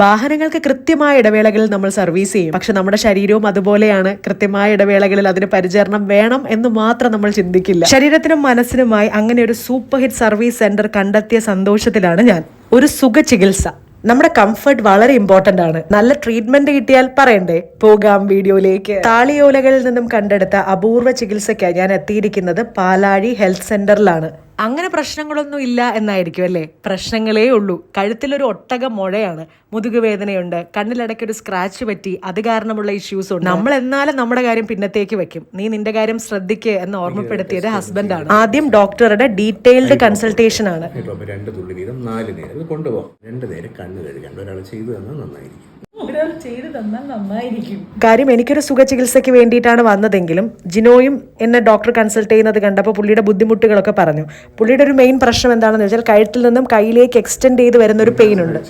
വാഹനങ്ങൾക്ക് കൃത്യമായ ഇടവേളകളിൽ നമ്മൾ സർവീസ് ചെയ്യും. പക്ഷെ നമ്മുടെ ശരീരവും അതുപോലെയാണ്. കൃത്യമായ ഇടവേളകളിൽ അതിന് പരിചരണം വേണം എന്ന് മാത്രം നമ്മൾ ചിന്തിക്കില്ല. ശരീരത്തിനും മനസ്സിനുമായി അങ്ങനെ ഒരു സൂപ്പർ ഹിറ്റ് സർവീസ് സെന്റർ കണ്ടെത്തിയ സന്തോഷത്തിലാണ് ഞാൻ. ഒരു സുഖ ചികിത്സ നമ്മുടെ കംഫർട്ട് വളരെ ഇമ്പോർട്ടന്റ് ആണ്. നല്ല ട്രീറ്റ്മെന്റ് കിട്ടിയാൽ പറയണ്ടേ? പോകാം വീഡിയോയിലേക്ക്. താളിയോലകളിൽ നിന്നും കണ്ടെടുത്ത അപൂർവ ചികിത്സയ്ക്കായി ഞാൻ എത്തിയിരിക്കുന്നത് പാലാഴി ഹെൽത്ത് സെന്ററിലാണ്. അങ്ങനെ പ്രശ്നങ്ങളൊന്നും ഇല്ല എന്നായിരിക്കും അല്ലേ? പ്രശ്നങ്ങളേ ഉള്ളൂ. കഴുത്തിലൊരു ഒട്ടക മുഴയാണ്. മുതുകുവേദനയുണ്ട് കണ്ണിലിടയ്ക്ക് ഒരു സ്ക്രാച്ച് പറ്റി. അത് കാരണമുള്ള ഇഷ്യൂസ് ഉണ്ട്. നമ്മൾ എന്നാലും നമ്മുടെ കാര്യം പിന്നത്തേക്ക് വെക്കും. നീ നിന്റെ കാര്യം ശ്രദ്ധിക്കുക എന്ന് ഓർമ്മപ്പെടുത്തിയത് ഹസ്ബൻഡാണ് ആദ്യം ഡോക്ടറുടെ ഡീറ്റെയിൽഡ് കൺസൾട്ടേഷൻ ആണ്. രണ്ട് തുള്ളി വീതം നാല് നേരം കൊണ്ടുപോകാം രണ്ട് നേരം കണ്ണ് കഴുകാൻ. ഒരാൾ ചെയ്തു തന്നാൽ നന്നായിരിക്കും. കാര്യം എനിക്കൊരു സുഖ ചികിത്സയ്ക്ക് വേണ്ടിയിട്ടാണ് വന്നതെങ്കിലും ജിനോയും എന്നെ ഡോക്ടർ കൺസൾട്ട് ചെയ്യുന്നത് കണ്ടപ്പോൾ പുള്ളിയുടെ ബുദ്ധിമുട്ടുകളൊക്കെ പറഞ്ഞു. പുള്ളിയുടെ ഒരു മെയിൻ പ്രശ്നം എന്താണെന്ന് വെച്ചാൽ കഴുത്തിൽ നിന്നും കയ്യിലേക്ക് എക്സ്റ്റെൻഡ് ചെയ്ത് വരുന്ന ഒരു പെയിൻ ഉണ്ട്.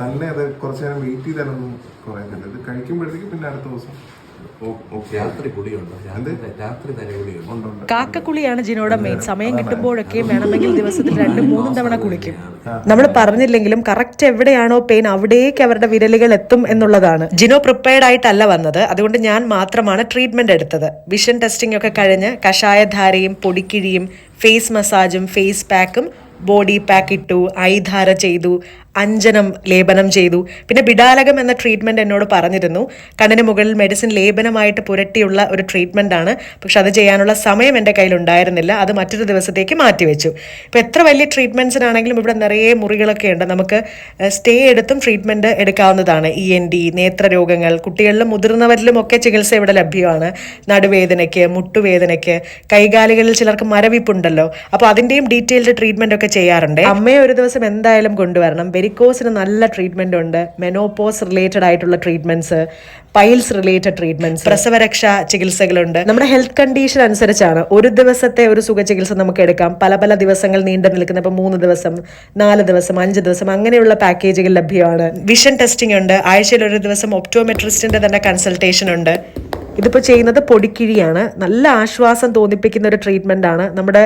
തന്നെ അത് കുറച്ച് നേരം വെയിറ്റ് ചെയ്താലൊന്നും കുറയുന്നില്ല ഇത് കഴിക്കുമ്പോഴത്തേക്ക് പിന്നെ അടുത്ത ദിവസം കാക്കക്കുളിയാണ് ജിനോയുടെ മെയിൻ സമയം കിട്ടുമ്പോഴൊക്കെ വേണമെങ്കിൽ ദിവസത്തിൽ രണ്ടും മൂന്നും തവണ കുളിക്കും. നമ്മൾ പറഞ്ഞില്ലെങ്കിലും കറക്റ്റ് എവിടെയാണോ പെയിൻ അവിടേക്ക് അവരുടെ വിരലുകൾ എത്തും എന്നുള്ളതാണ്. ജിനോ പ്രിപ്പയർഡ് ആയിട്ടല്ല വന്നത്. അതുകൊണ്ട് ഞാൻ മാത്രമാണ് ട്രീറ്റ്മെന്റ് എടുത്തത്. വിഷൻ ടെസ്റ്റിംഗ് ഒക്കെ കഴിഞ്ഞ് കഷായധാരയും പൊടിക്കിഴിയും ഫേസ് മസാജും ഫേസ് പാക്കും ബോഡി പാക്ക് ഇട്ടു ഐധാര ചെയ്തു. അഞ്ജനം ലേപനം ചെയ്തു. പിന്നെ ബിഡാലകം എന്ന ട്രീറ്റ്മെന്റ് എന്നോട് പറഞ്ഞിരുന്നു. കണ്ണിന് മുകളിൽ മെഡിസിൻ ലേപനമായിട്ട് പുരട്ടിയുള്ള ഒരു ട്രീറ്റ്മെന്റ് ആണ്. പക്ഷെ അത് ചെയ്യാനുള്ള സമയം എന്റെ കയ്യിൽ ഉണ്ടായിരുന്നില്ല. അത് മറ്റൊരു ദിവസത്തേക്ക് മാറ്റിവെച്ചു. ഇപ്പോൾ എത്ര വലിയ ട്രീറ്റ്മെന്റ്സിനാണെങ്കിലും ഇവിടെ നിറയെ മുറികളൊക്കെ ഉണ്ട്. നമുക്ക് സ്റ്റേ എടുത്തും ട്രീറ്റ്മെന്റ് എടുക്കാവുന്നതാണ്. ഇ എൻ ഡി നേത്രരോഗങ്ങൾ കുട്ടികളിലും മുതിർന്നവരിലും ഒക്കെ ചികിത്സ ഇവിടെ ലഭ്യമാണ്. നടുവേദനയ്ക്ക് മുട്ടുവേദനയ്ക്ക് കൈകാലികളിൽ ചിലർക്ക് മരവിപ്പുണ്ടല്ലോ. അപ്പോൾ അതിന്റെയും ഡീറ്റെയിൽഡ് ട്രീറ്റ്മെന്റ് ഒക്കെ ചെയ്യാറുണ്ട്. അമ്മയെ ഒരു ദിവസം എന്തായാലും കൊണ്ടുവരണം. വെരിക്കോസിന് നല്ല ട്രീറ്റ്മെന്റ് ഉണ്ട്. മെനോപോസ് റിലേറ്റഡ് ആയിട്ടുള്ള ട്രീറ്റ്മെന്റ്സ് പൈൽസ് റിലേറ്റഡ് ട്രീറ്റ്മെന്റ്സ് പ്രസവരക്ഷ ചികിത്സകളുണ്ട്. നമ്മുടെ ഹെൽത്ത് കണ്ടീഷൻ അനുസരിച്ചാണ് ഒരു ദിവസത്തെ ഒരു സുഖ ചികിത്സ നമുക്ക് എടുക്കാം. പല പല ദിവസങ്ങൾ നീണ്ടു നിൽക്കുന്ന ഇപ്പൊ മൂന്ന് ദിവസം നാല് ദിവസം അഞ്ച് ദിവസം അങ്ങനെയുള്ള പാക്കേജുകൾ ലഭ്യമാണ്. വിഷൻ ടെസ്റ്റിംഗ് ഉണ്ട്. ആഴ്ചയിൽ ഒരു ദിവസം ഒപ്റ്റോമെട്രിസ്റ്റിന്റെ തന്നെ കൺസൾട്ടേഷൻ ഉണ്ട്. ഇതിപ്പോൾ ചെയ്യുന്നത് പൊടിക്കിഴിയാണ്. നല്ല ആശ്വാസം തോന്നിപ്പിക്കുന്ന ഒരു ട്രീറ്റ്മെന്റ് ആണ്. നമ്മുടെ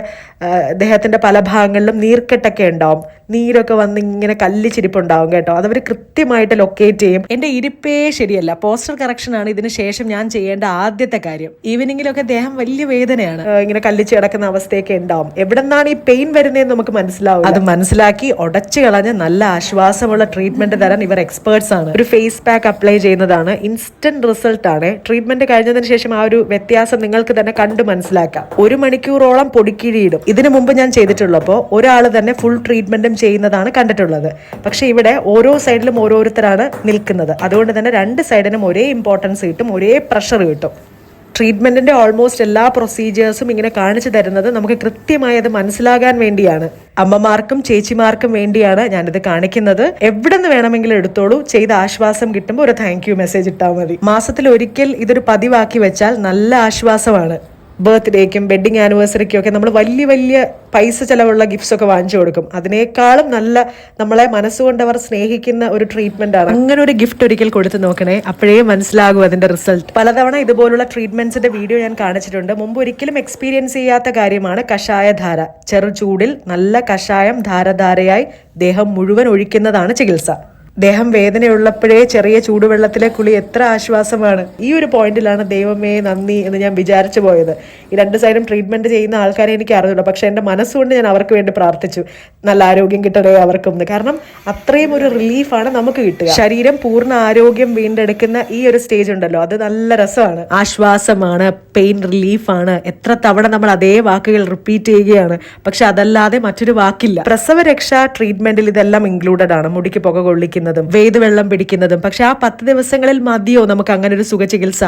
ദേഹത്തിന്റെ പല ഭാഗങ്ങളിലും നീർക്കെട്ടൊക്കെ ഉണ്ടാവും. നീരൊക്കെ വന്ന് ഇങ്ങനെ കല്ലിച്ചിരിപ്പുണ്ടാവും കേട്ടോ. അതവർ കൃത്യമായിട്ട് ലൊക്കേറ്റ് ചെയ്യും. എന്റെ ഇരിപ്പേ ശരിയല്ല. പോസ്റ്റർ കറക്ഷൻ ആണ് ഇതിന് ശേഷം ഞാൻ ചെയ്യേണ്ട ആദ്യത്തെ കാര്യം. ഈവനിങ്ങിലൊക്കെ ദേഹം വലിയ വേദനയാണ്. ഇങ്ങനെ കല്ലിച്ച് കിടക്കുന്ന അവസ്ഥയൊക്കെ ഉണ്ടാവും. എവിടെ നിന്നാണ് ഈ പെയിൻ വരുന്നതെന്ന് നമുക്ക് മനസ്സിലാവും അത് മനസ്സിലാക്കി ഉടച്ചു കളഞ്ഞ് നല്ല ആശ്വാസമുള്ള ട്രീറ്റ്മെന്റ് തരാൻ ഇവർ എക്സ്പേർട്സ് ആണ്. ഒരു ഫേസ് പാക്ക് അപ്ലൈ ചെയ്യുന്നതാണ്. ഇൻസ്റ്റന്റ് റിസൾട്ട് ആണ്. ട്രീറ്റ്മെന്റ് കഴിഞ്ഞതിന് ശേഷം ആ ഒരു വ്യത്യാസം നിങ്ങൾക്ക് തന്നെ കണ്ടു മനസ്സിലാക്കാം. ഒരു മണിക്കൂറോളം പൊടിക്കിഴിയിടും. ഇതിനു മുമ്പ് ഞാൻ ചെയ്തിട്ടുള്ളപ്പോൾ ഒരാൾ തന്നെ ഫുൾ ട്രീറ്റ്മെന്റും ചെയ്യുന്നതാണ് കണ്ടിട്ടുള്ളത്. പക്ഷേ ഇവിടെ ഓരോ സൈഡിലും ഓരോരുത്തരാണ് നിൽക്കുന്നത്. അതുകൊണ്ട് തന്നെ രണ്ട് സൈഡിനും ഒരേ ഇമ്പോർട്ടൻസ് കിട്ടും ഒരേ പ്രഷർ കിട്ടും. ട്രീറ്റ്മെന്റിന്റെ ഓൾമോസ്റ്റ് എല്ലാ പ്രൊസീജിയേഴ്സും ഇങ്ങനെ കാണിച്ചു തരുന്നത് നമുക്ക് കൃത്യമായി അത് മനസ്സിലാകാൻ വേണ്ടിയാണ്. അമ്മമാർക്കും ചേച്ചിമാർക്കും വേണ്ടിയാണ് ഞാനിത് കാണിക്കുന്നത്. എവിടെ നിന്ന് വേണമെങ്കിലും എടുത്തോളൂ. ചെയ്ത ആശ്വാസം കിട്ടുമ്പോൾ ഒരു താങ്ക് മെസ്സേജ് ഇട്ടാൽ മതി. മാസത്തിൽ ഒരിക്കൽ ഇതൊരു പതിവാക്കി വെച്ചാൽ നല്ല ആശ്വാസമാണ്. ബർത്ത്ഡേക്കും വെഡിങ് ആനിവേഴ്സറിക്കും ഒക്കെ നമ്മൾ വലിയ വലിയ പൈസ ചിലവുള്ള ഗിഫ്റ്റ്സ് ഒക്കെ വാങ്ങിച്ചു കൊടുക്കും. അതിനേക്കാളും നല്ല നമ്മളെ മനസ്സുകൊണ്ട് അവർ സ്നേഹിക്കുന്ന ഒരു ട്രീറ്റ്മെന്റ് ആണ്. അങ്ങനെ ഒരു ഗിഫ്റ്റ് ഒരിക്കൽ കൊടുത്തു നോക്കണേ അപ്പോഴേ മനസ്സിലാകും അതിന്റെ റിസൾട്ട്. പലതവണ ഇതുപോലുള്ള ട്രീറ്റ്മെന്റ്സിന്റെ വീഡിയോ ഞാൻ കാണിച്ചിട്ടുണ്ട്. മുമ്പ് ഒരിക്കലും എക്സ്പീരിയൻസ് ചെയ്യാത്ത കാര്യമാണ് കഷായധാര ചെറു ചൂടിൽ നല്ല കഷായം ധാരധാരയായി ദേഹം മുഴുവൻ ഒഴിക്കുന്നതാണ് ചികിത്സ. ദേഹം വേദനയുള്ളപ്പോഴേ ചെറിയ ചൂടുവെള്ളത്തിലെ കുളി എത്ര ആശ്വാസമാണ്. ഈ ഒരു പോയിന്റിലാണ് ദൈവമേ നന്ദി എന്ന് ഞാൻ വിചാരിച്ചു പോയത്. ഈ രണ്ട് സൈഡും ട്രീറ്റ്മെന്റ് ചെയ്യുന്ന ആൾക്കാരെ എനിക്ക് അറിഞ്ഞില്ല പക്ഷെ എന്റെ മനസ്സുകൊണ്ട് ഞാൻ അവർക്ക് വേണ്ടി പ്രാർത്ഥിച്ചു. നല്ല ആരോഗ്യം കിട്ടണേ അവർക്കും കാരണം അത്രയും ഒരു റിലീഫാണ് നമുക്ക് കിട്ടുക. ശരീരം പൂർണ ആരോഗ്യം വീണ്ടെടുക്കുന്ന ഈ ഒരു സ്റ്റേജ് ഉണ്ടല്ലോ. അത് നല്ല രസമാണ്. ആശ്വാസമാണ് പെയിൻ റിലീഫാണ് എത്ര തവണ നമ്മൾ അതേ വാക്കുകൾ റിപ്പീറ്റ് ചെയ്യുകയാണ്. പക്ഷെ അതല്ലാതെ മറ്റൊരു വാക്കില്ല. പ്രസവരക്ഷാ ട്രീറ്റ്മെന്റിൽ ഇതെല്ലാം ഇൻക്ലൂഡഡ് ആണ്. മുടിക്ക് പുക കൊള്ളിക്കുന്നതും വേദവെള്ളം പിടിക്കുന്നതും. പക്ഷെ ആ പത്ത് ദിവസങ്ങളിൽ മതിയോ നമുക്ക് അങ്ങനെ ഒരു സുഖ ചികിത്സ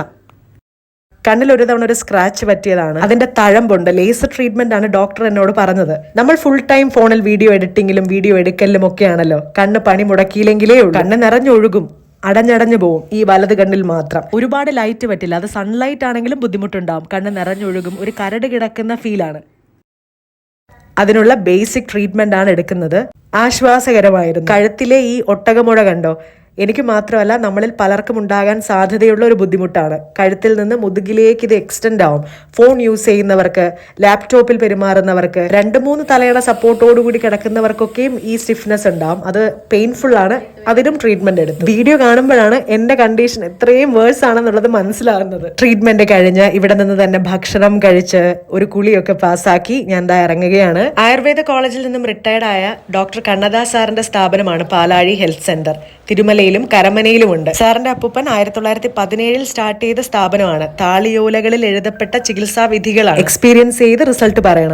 കണ്ണിൽ ഒരു തവണ ഒരു സ്ക്രാച്ച് പറ്റിയതാണ്. അതിന്റെ തഴമ്പുണ്ട്. ലേസർ ട്രീറ്റ്മെന്റ് ആണ് ഡോക്ടർ എന്നോട് പറഞ്ഞത്. നമ്മൾ ഫുൾ ടൈം ഫോണിൽ വീഡിയോ എഡിറ്റിംഗിലും വീഡിയോ എടുക്കലിലും ഒക്കെയാണല്ലോ. കണ്ണ് പണി മുടക്കിയില്ലെങ്കിലേ ഉള്ളൂ. കണ്ണ് നിറഞ്ഞൊഴുകും. അടഞ്ഞടഞ്ഞു പോവും. ഈ വലത് കണ്ണിൽ മാത്രം. ഒരുപാട് ലൈറ്റ് പറ്റില്ല. അത് സൺലൈറ്റ് ആണെങ്കിലും ബുദ്ധിമുട്ടുണ്ടാവും. കണ്ണ് നിറഞ്ഞൊഴുകും. ഒരു കരട് കിടക്കുന്ന ഫീലാണ് അതിനുള്ള ബേസിക് ട്രീറ്റ്മെന്റ് ആണ് എടുക്കുന്നത്. ആശ്വാസകരമായിരുന്നു. കഴുത്തിലെ ഈ ഒട്ടകമുഴ കണ്ടോ? എനിക്ക് മാത്രമല്ല നമ്മളിൽ പലർക്കും ഉണ്ടാകാൻ സാധ്യതയുള്ള ഒരു ബുദ്ധിമുട്ടാണ്. കഴുത്തിൽ നിന്ന് മുതുകിലേക്ക് ഇത് എക്സ്റ്റെൻഡ് ആവും. ഫോൺ യൂസ് ചെയ്യുന്നവർക്ക് ലാപ്ടോപ്പിൽ പെരുമാറുന്നവർക്ക് രണ്ട് മൂന്ന് തലയുടെ സപ്പോർട്ടോടുകൂടി കിടക്കുന്നവർക്കൊക്കെയും ഈ സ്റ്റിഫ്നെസ് ഉണ്ടാവും. അത് പെയിൻഫുൾ ആണ്. അതിനും ട്രീറ്റ്മെന്റ് എടുത്തു. വീഡിയോ കാണുമ്പോഴാണ് എന്റെ കണ്ടീഷൻ എത്രയും വേഴ്സ് ആണെന്നുള്ളത് മനസ്സിലാകുന്നത്. ട്രീറ്റ്മെന്റ് കഴിഞ്ഞ് ഇവിടെ നിന്ന് തന്നെ ഭക്ഷണം കഴിച്ച് ഒരു കുളിയൊക്കെ പാസ്സാക്കി ഞാൻ എന്താ ഇറങ്ങുകയാണ്. ആയുർവേദ കോളേജിൽ നിന്നും റിട്ടയർഡായ ഡോക്ടർ കണ്ണദാസ് സാറിന്റെ സ്ഥാപനമാണ് പാലാഴി ഹെൽത്ത് സെന്റർ തിരുമലയിലും കരമനയിലുമുണ്ട്. സാറിന്റെ അപ്പൂപ്പൻ ആയിരത്തി തൊള്ളായിരത്തി പതിനേഴിൽ സ്റ്റാർട്ട് ചെയ്ത സ്ഥാപനമാണ്. താളിയോലകളിൽ എഴുതപ്പെട്ട ചികിത്സാ വിധികളാണ് എക്സ്പീരിയൻസ് ചെയ്ത് റിസൾട്ട് പറയണം.